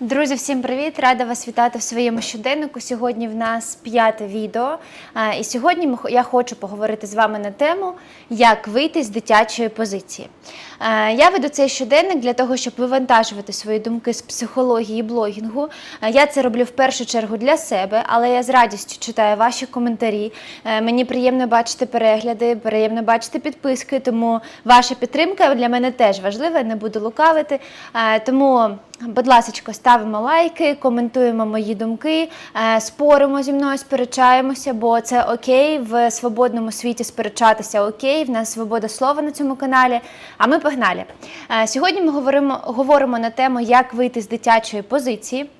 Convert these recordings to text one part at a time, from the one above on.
Друзі, всім привіт! Рада вас вітати в своєму щоденнику. Сьогодні в нас п'яте відео. І сьогодні я хочу поговорити з вами на тему, як вийти з дитячої позиції. Я веду цей щоденник для того, щоб вивантажувати свої думки з психології і блогінгу. Я це роблю в першу чергу для себе, але я з радістю читаю ваші коментарі. Мені приємно бачити перегляди, приємно бачити підписки, тому ваша підтримка для мене теж важлива, не буду лукавити. Тому Будь ласка, ставимо лайки, коментуємо мої думки, е, споримо зі мною, сперечаємося, бо це окей в свободному світі сперечатися окей. В нас свобода слова на цьому каналі. А ми погнали. Е, Сьогодні ми говоримо, говоримо на тему, як вийти з дитячої позиції.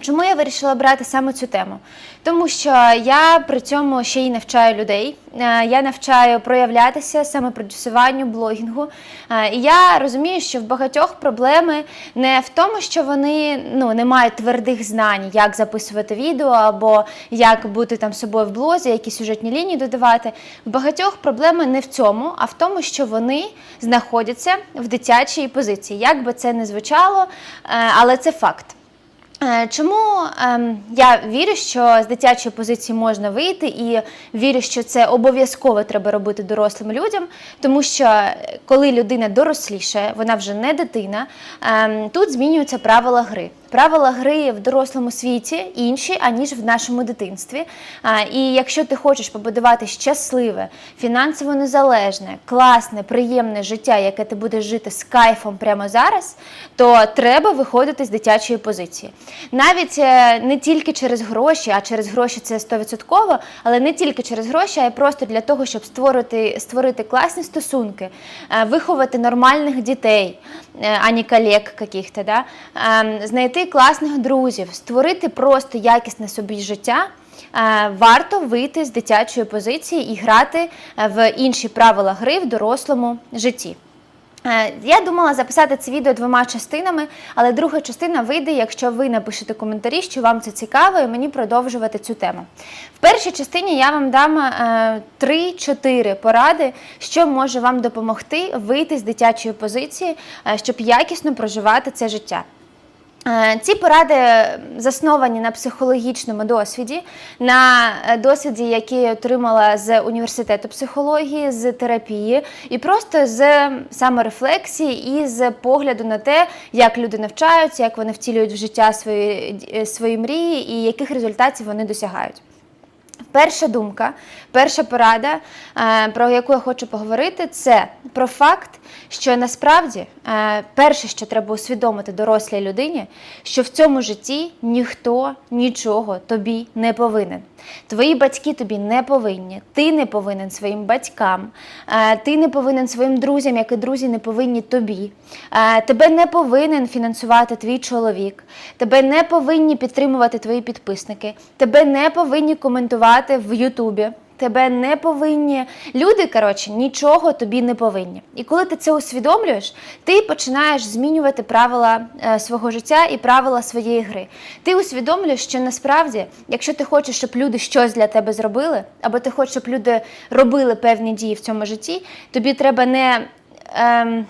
Чому я вирішила брати саме цю тему? Тому що я при цьому ще й навчаю людей. Е, Я навчаю проявлятися самопродюсуванню, блогінгу. Е, І я розумію, що в багатьох проблеми не в тому, що вони ну, не мають твердих знань, як записувати відео або як бути там собою в блозі, які сюжетні лінії додавати. В багатьох проблеми не в цьому, а в тому, що вони знаходяться в дитячій позиції. Як би це не звучало, е, але це факт. Е, Чому ем, я вірю, що з дитячої позиції можна вийти, і вірю, що це обов'язково треба робити дорослим людям, тому що е, коли людина дорослішає, вона вже не дитина, ем, тут змінюються правила гри. Правила гри в дорослому світі інші, аніж в нашому дитинстві. І якщо ти хочеш побудувати щасливе, фінансово незалежне, класне, приємне життя, яке ти будеш жити з кайфом прямо зараз, то треба виходити з дитячої позиції. Навіть е, не тільки через гроші, а через гроші це 100%, але не тільки через гроші, а й просто для того, щоб створити, створити класні стосунки, е, виховати нормальних дітей, е, а не колег каких-то, да? Ем, класних друзів, створити просто якісне собі життя. е, Варто вийти з дитячої позиції і грати е, в інші правила гри в дорослому житті. Е, Я думала записати це відео двома частинами, але друга частина вийде, якщо ви напишете коментарі, що вам це цікаво, і мені продовжувати цю тему. В першій частині я вам дам е, 3-4 поради, що може вам допомогти вийти з дитячої позиції, щоб якісно проживати це життя. Е, Ці поради засновані на психологічному досвіді, на е, досвіді, який я отримала з університету психології, з терапії, і просто з саморефлексії і з погляду на те, як люди навчаються, як вони втілюють в життя свої, е, свої мрії і яких результатів вони досягають. Перша думка, перша порада, про яку я хочу поговорити, це про факт, що насправді е, перше, що треба усвідомити дорослій людині, що в цьому житті ніхто нічого тобі не повинен. Твої батьки тобі не повинні, ти не повинен своїм батькам, е, ти не повинен своїм друзям, як і друзі не повинні тобі. Е, Тебе не повинен фінансувати твій чоловік, тебе не повинні підтримувати твої підписники, тебе не повинні коментувати в Ютубі. Тебе не повинні. Люди, коротше, нічого тобі не повинні. І коли ти це усвідомлюєш, ти починаєш змінювати правила е, свого життя і правила своєї гри. Ти усвідомлюєш, що насправді, якщо ти хочеш, щоб люди щось для тебе зробили, або ти хочеш, щоб люди робили певні дії в цьому житті, тобі треба не. Ем,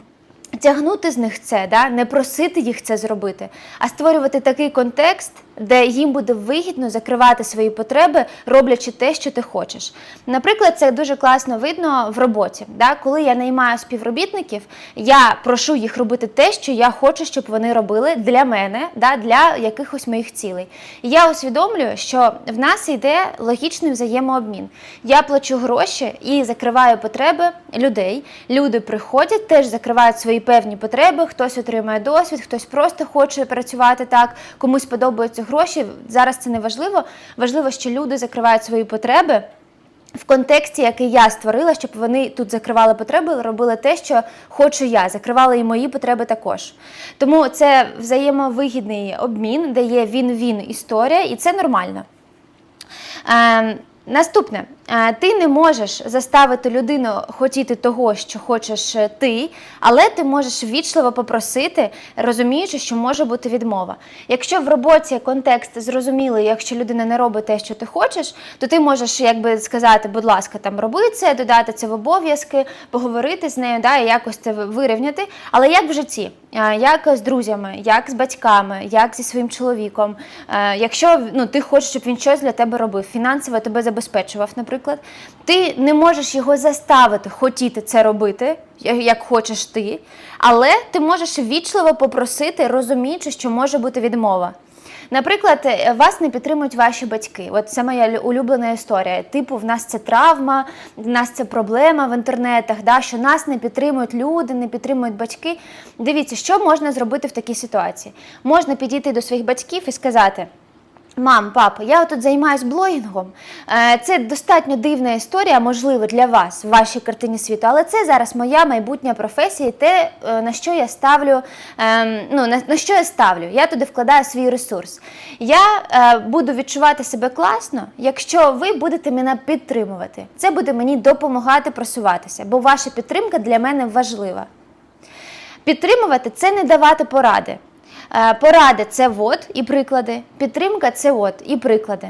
Тягнути з них це, да? не просити їх це зробити, а створювати такий контекст, де їм буде вигідно закривати свої потреби, роблячи те, що ти хочеш. Наприклад, це дуже класно видно в роботі. Да? Коли я наймаю співробітників, я прошу їх робити те, що я хочу, щоб вони робили для мене, да? для якихось моїх цілей. І я усвідомлюю, що в нас йде логічний взаємообмін. Я плачу гроші і закриваю потреби людей. Люди приходять, теж закривають свої певні потреби, хтось отримує досвід, хтось просто хоче працювати так, комусь подобаються гроші. Зараз це не важливо. Важливо, що люди закривають свої потреби. В контексті, який я створила, щоб вони тут закривали потреби, робили те, що хочу я, закривали і мої потреби також. Тому це взаємовигідний обмін, де є він-він історія, і це нормально. Ем, Наступне, Е, ти не можеш заставити людину хотіти того, що хочеш е, ти, але ти можеш вічливо попросити, розуміючи, що може бути відмова. Якщо в роботі контекст зрозумілий, якщо людина не робить те, що ти хочеш, то ти можеш якби сказати, будь ласка, там роби це, додати це в обов'язки, поговорити з нею, да, і якось це вирівняти. Але як в житті? Е, Як з друзями, як з батьками, як зі своїм чоловіком. Якщо ну, ти хочеш, щоб він щось для тебе робив, фінансово тебе забезпечував, наприклад, ти не можеш його заставити хотіти це робити, як хочеш ти, але ти можеш вічливо попросити, розуміючи, що може бути відмова. Наприклад, е, вас не підтримують ваші батьки. От це моя улюблена історія. Типу, в нас це травма, в нас це проблема в інтернетах, да, що нас не підтримують люди, не підтримують батьки. Дивіться, що можна зробити в такій ситуації? Можна підійти до своїх батьків і сказати. Мам, папа, я тут займаюсь блогінгом. Е, Це достатньо дивна історія, можливо, для вас в вашій картині світу, але це зараз моя майбутня професія, і те, е, на що я ставлю, ем, ну на, що я ставлю. Я туди вкладаю свій ресурс. Я е, буду відчувати себе класно, якщо ви будете мене підтримувати. Це буде мені допомагати просуватися, бо ваша підтримка для мене важлива. Підтримувати це не давати поради. Е, Поради це вот і приклади, підтримка це от і приклади.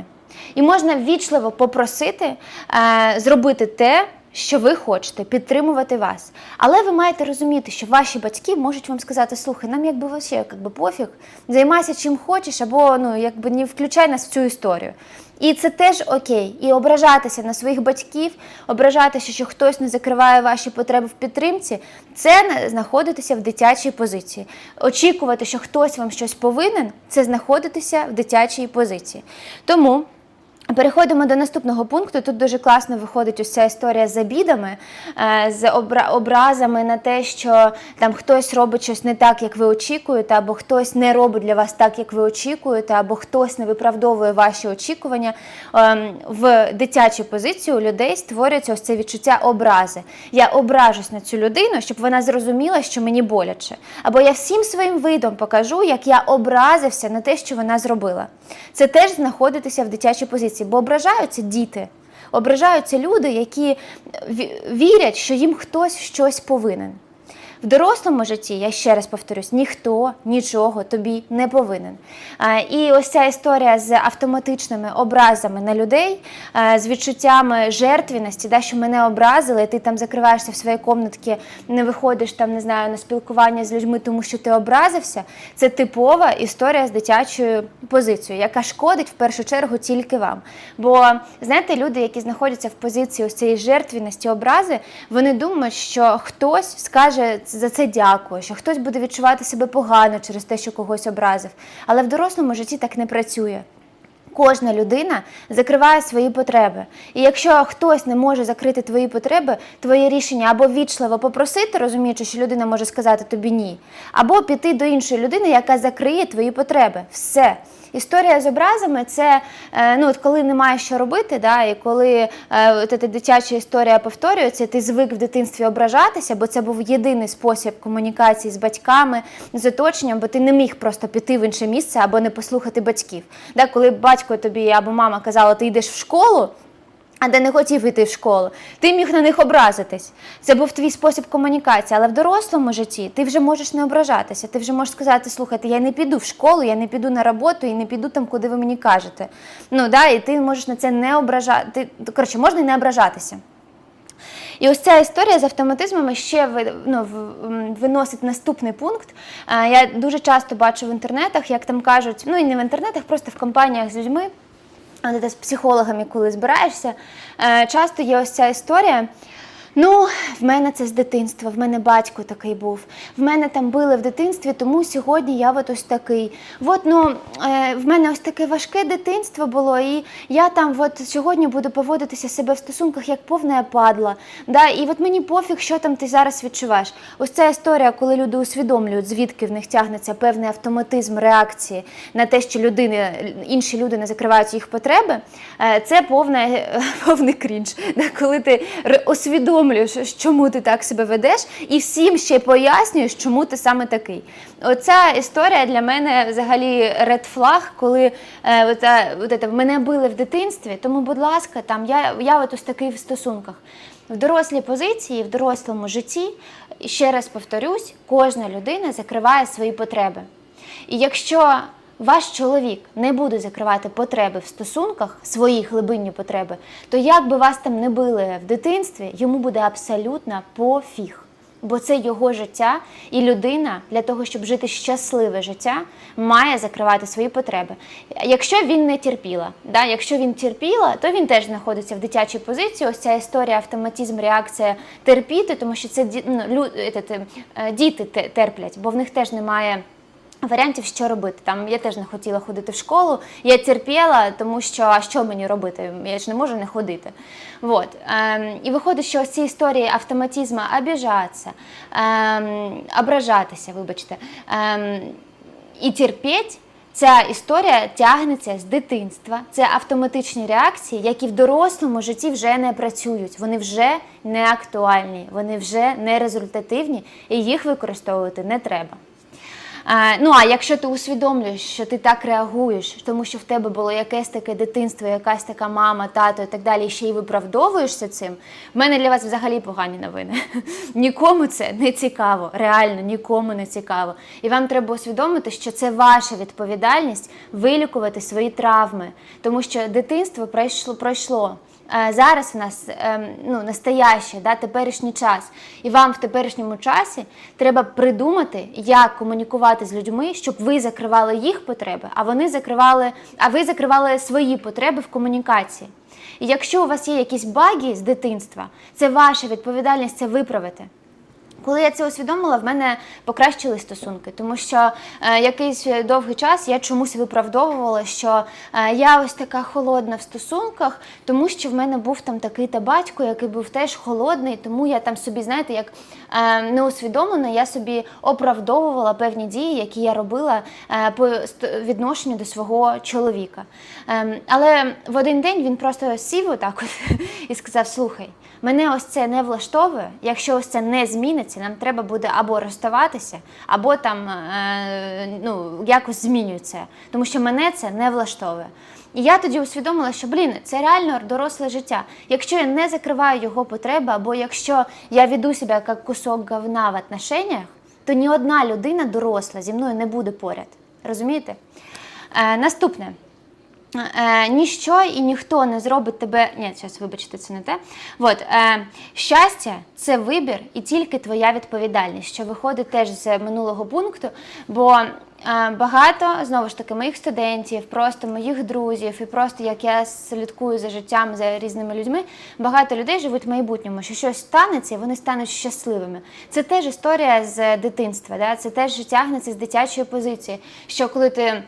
І можна ввічливо попросити е, зробити те, що ви хочете, підтримувати вас. Але ви маєте розуміти, що ваші батьки можуть вам сказати: слухай, нам якби вообще якби пофіг, займайся чим хочеш, або ну якби не включай нас в цю історію. І це теж окей. І ображатися на своїх батьків, ображатися, що хтось не закриває ваші потреби в підтримці, це знаходитися в дитячій позиції. Очікувати, що хтось вам щось повинен, це знаходитися в дитячій позиції. Тому. Переходимо до наступного пункту. Тут дуже класно виходить ось ця історія з обідами, е, з образами на те, що там хтось робить щось не так, як ви очікуєте, або хтось не робить для вас так, як ви очікуєте, або хтось не виправдовує ваші очікування. Ем, В дитячій позиції у людей створюється ось це відчуття образи. Я ображусь на цю людину, щоб вона зрозуміла, що мені боляче. Або я всім своїм видом покажу, як я образився на те, що вона зробила. Це теж знаходитися в дитячій позиції, бо ображаються діти. Ображаються люди, які вірять, що їм хтось щось повинен. В дорослому житті, я ще раз повторюсь, ніхто нічого тобі не повинен. І ось ця історія з автоматичними образами на людей, з відчуттями жертвіності, да, що мене образили, і ти там закриваєшся в своїй комнатці, не виходиш там, не знаю, на спілкування з людьми, тому що ти образився. Це типова історія з дитячою позицією, яка шкодить в першу чергу тільки вам. Бо знаєте, люди, які знаходяться в позиції ось цієї жертвіності образи, вони думають, що хтось скаже за це дякую, що хтось буде відчувати себе погано через те, що когось образив. Але в дорослому житті так не працює. Кожна людина закриває свої потреби. І якщо хтось не може закрити твої потреби, твоє рішення або вічливо попросити, розуміючи, що людина може сказати тобі ні, або піти до іншої людини, яка закриє твої потреби. Все. Історія з образами це е, ну, от коли немає що робити, да, і коли е, от ця дитяча історія повторюється, ти звик в дитинстві ображатися, бо це був єдиний спосіб комунікації з батьками, з оточенням, бо ти не міг просто піти в інше місце або не послухати батьків. Да, коли батько тобі або мама казала, ти йдеш в школу. А де не хотів йти в школу, ти міг на них образитись. Це був твій спосіб комунікації. Але в дорослому житті ти вже можеш не ображатися. Ти вже можеш сказати, слухайте, я не піду в школу, я не піду на роботу і не піду там, куди ви мені кажете. Ну да, і ти можеш на це не ображати. Коротше, можна і не ображатися. І ось ця історія з автоматизмами ще ну, виносить наступний пункт. Е, Я дуже часто бачу в інтернетах, як там кажуть, ну і не в інтернетах, просто в компаніях з людьми, а ти з психологами, коли збираєшся, е, часто є ось ця історія. Ну, в мене це з дитинства, в мене батько такий був. В мене там били в дитинстві, тому сьогодні я от ось такий. От, ну, е, в мене ось таке важке дитинство було, і я там от сьогодні буду поводитися себе в стосунках як повна падла. Да? І от мені пофіг, що там ти зараз відчуваєш. Ось ця історія, коли люди усвідомлюють, звідки в них тягнеться певний автоматизм реакції на те, що людини, інші люди не закривають їх потреби, е, це повне, повний крінж. Да? Коли ти усвідомлюєш, усвідомлюєш, чому ти так себе ведеш, і всім ще пояснюєш, чому ти саме такий. Оця історія для мене взагалі ред флаг, коли е, ота, от це, мене били в дитинстві. Тому, будь ласка, там я, я от ось такий в стосунках. В дорослій позиції, в дорослому житті, ще раз повторюсь, кожна людина закриває свої потреби. І якщо ваш чоловік не буде закривати потреби в стосунках, свої глибинні потреби, то як би вас там не били в дитинстві, йому буде абсолютно пофіг. Бо це його життя, і людина для того, щоб жити щасливе життя, має закривати свої потреби. Якщо він не терпіла, да, якщо він терпіла, то він теж знаходиться в дитячій позиції. Ось ця історія, автоматизм, реакція терпіти, тому що це ну, лю, е, діти терплять, бо в них теж немає. Варіантів, що робити. Там я теж не хотіла ходити в школу. Я терпіла, тому що а що мені робити? Я ж не можу не ходити. Вот. Ем, і виходить, що ці історії автоматизму обіжатися, ем, ображатися, вибачте, ем, і терпіть. Ця історія тягнеться з дитинства. Це автоматичні реакції, які в дорослому житті вже не працюють. Вони вже не актуальні, вони вже не результативні, і їх використовувати не треба. Ну а якщо ти усвідомлюєш, що ти так реагуєш, тому що в тебе було якесь таке дитинство, якась така мама, тато і так далі, ще й виправдовуєшся цим, в мене для вас взагалі погані новини. Нікому це не цікаво, реально нікому не цікаво. І вам треба усвідомити, що це ваша відповідальність вилікувати свої травми, тому що дитинство пройшло пройшло. Е, Зараз у нас ем, ну, настояще, да, теперішній час. І вам в теперішньому часі треба придумати, як комунікувати з людьми, щоб ви закривали їх потреби, а вони закривали, а ви закривали свої потреби в комунікації. І якщо у вас є якісь баги з дитинства, це ваша відповідальність це виправити. Коли я це усвідомила, в мене покращили стосунки, тому що е, якийсь довгий час я чомусь виправдовувала, що е, я ось така холодна в стосунках, тому що в мене був там такий та батько, який був теж холодний, тому я там собі, знаєте, як е, неусвідомлено я собі оправдовувала певні дії, які я робила е, по відношенню до свого чоловіка. Ем, але в один день він просто сів отак от і сказав: слухай. Мене ось це не влаштовує. Якщо ось це не зміниться, нам треба буде або розставатися, або там е, ну, якось змінюється. Тому що мене це не влаштовує. І я тоді усвідомила, що блін, це реально доросле життя. Якщо я не закриваю його потреби, або якщо я веду себе як кусок говна в отношениях, то ні одна людина доросла зі мною не буде поряд. Розумієте? Е, наступне. Е, ніщо і ніхто не зробить тебе. Ні, зараз вибачте, це не те. От, е, щастя це вибір і тільки твоя відповідальність, що виходить теж з минулого пункту. Бо е, багато знову ж таки моїх студентів, просто моїх друзів, і просто як я слідкую за життям за різними людьми, багато людей живуть в майбутньому, що щось станеться, і вони стануть щасливими. Це теж історія з дитинства, да? це теж тягнеться з дитячої позиції. Що коли ти.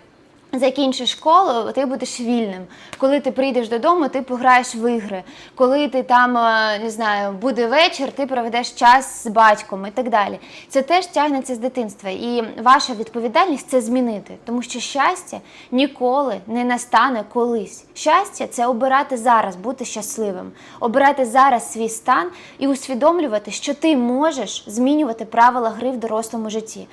Закінчиш школу, ти будеш вільним. Коли ти прийдеш додому, ти пограєш в ігри. Коли ти там е, не знаю, буде вечір, ти проведеш час з батьком і так далі. Це теж тягнеться з дитинства. І ваша відповідальність це змінити, тому що щастя ніколи не настане колись. Щастя це обирати зараз, бути щасливим, обирати зараз свій стан і усвідомлювати, що ти можеш змінювати правила гри в дорослому житті.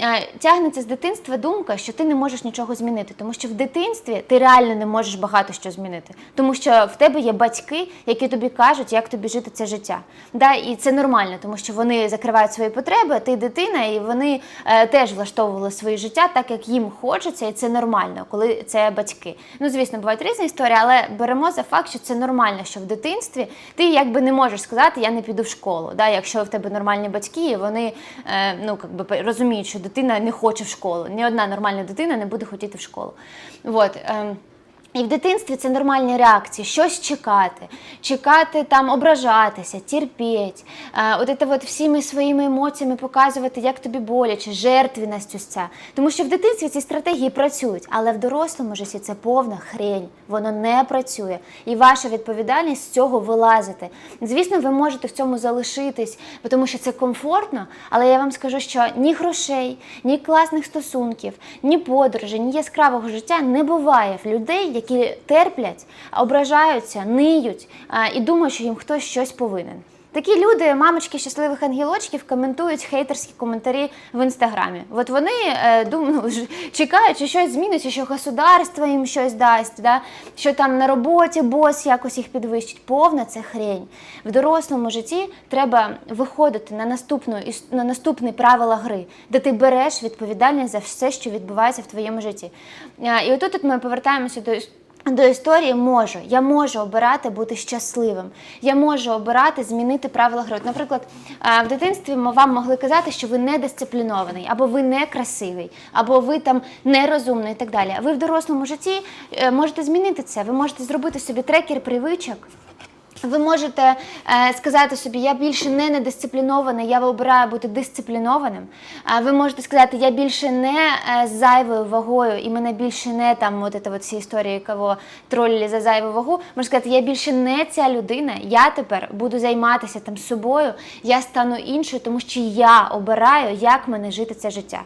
Е, Тягнеться з дитинства думка, що ти не можеш нічого змінити, тому що в дитинстві ти реально не можеш багато що змінити, тому що в тебе є батьки, які тобі кажуть, як тобі жити це життя. Да, і це нормально, тому що вони закривають свої потреби, ти дитина, і вони е, теж влаштовували своє життя так, як їм хочеться, і це нормально, коли це батьки. Ну, звісно, бувають різні історії, але беремо за факт, що це нормально, що в дитинстві ти якби не можеш сказати, я не піду в школу. Да, якщо в тебе нормальні батьки, і вони е, ну, би, розуміють, що дитина не хоче в школу. Ні одна нормальна дитина не буде хотіти в школу. От. ем, і в дитинстві це нормальні реакції, щось чекати, чекати там, ображатися, терпіть, е, от це от всіми своїми емоціями показувати, як тобі боляче, жертвість ось ця. Тому що в дитинстві ці стратегії працюють, але в дорослому житті це повна хрень, воно не працює. І ваша відповідальність з цього вилазити. Звісно, ви можете в цьому залишитись, тому що це комфортно, але я вам скажу, що ні грошей, ні класних стосунків, ні подорожей, ні яскравого життя не буває в людей, які терплять, ображаються, ниють і думають, що їм хтось щось повинен. Такі люди, мамочки щасливих ангелочків, коментують хейтерські коментарі в інстаграмі. От вони е, дум- ну, чекають, що щось зміниться, що государство їм щось дасть, да? що там на роботі бос якось їх підвищить. Повна це хрень. В дорослому житті треба виходити на наступну на наступні правила гри, де ти береш відповідальність за все, що відбувається в твоєму житті. Е, І отут ми повертаємося до. До історії можу. Я можу обирати бути щасливим. Я можу обирати змінити правила гри. Наприклад, е, в дитинстві вам могли казати, що ви не дисциплінований, або ви не красивий, або ви там нерозумний і так далі. А ви в дорослому житті е, можете змінити це. Ви можете зробити собі трекер привичок. Ви можете е, сказати собі, я більше не недисциплінований, я обираю бути дисциплінованим. А ви можете сказати, я більше не е, з зайвою вагою, і мене більше не там от це от всі історії, кого троллі за зайву вагу. Можна сказати, я більше не ця людина, я тепер буду займатися там собою, я стану іншою, тому що я обираю, як мене жити це життя.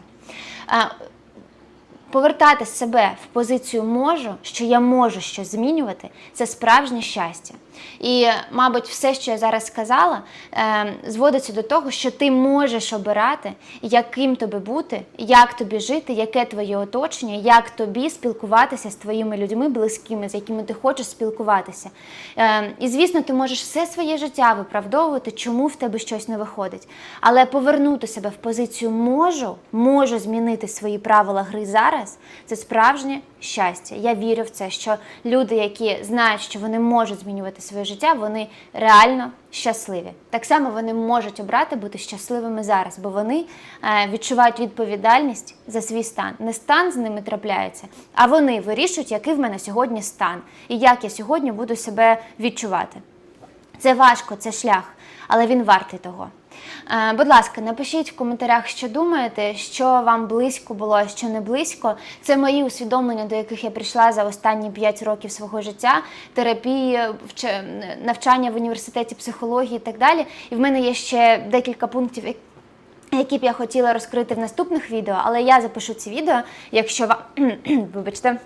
Повертати себе в позицію можу, що я можу щось змінювати, це справжнє щастя. І, мабуть, все, що я зараз сказала, е, зводиться до того, що ти можеш обирати, яким тобі бути, як тобі жити, яке твоє оточення, як тобі спілкуватися з твоїми людьми близькими, з якими ти хочеш спілкуватися. Е, і, звісно, ти можеш все своє життя виправдовувати, чому в тебе щось не виходить. Але повернути себе в позицію можу, можу змінити свої правила гри зараз. Це справжнє щастя. Я вірю в це, що люди, які знають, що вони можуть змінювати своє життя, вони реально щасливі. Так само вони можуть обрати бути щасливими зараз, бо вони е, відчувають відповідальність за свій стан. Не стан з ними трапляється, а вони вирішують, який в мене сьогодні стан і як я сьогодні буду себе відчувати. Це важко, це шлях, але він вартий того. Е, Будь ласка, напишіть в коментарях, що думаєте, що вам близько було, що не близько. Це мої усвідомлення, до яких я прийшла за останні 5 років свого життя, терапії, навчання в університеті психології і так далі. І в мене є ще декілька пунктів, які б я хотіла розкрити в наступних відео, але я запишу ці відео, якщо вам вибачте.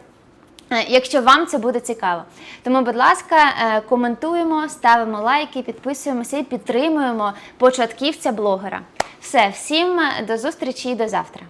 Е, Якщо вам це буде цікаво, тому, будь ласка, е, коментуємо, ставимо лайки, підписуємося і підтримуємо початківця блогера. Все, всім е, до зустрічі і до завтра.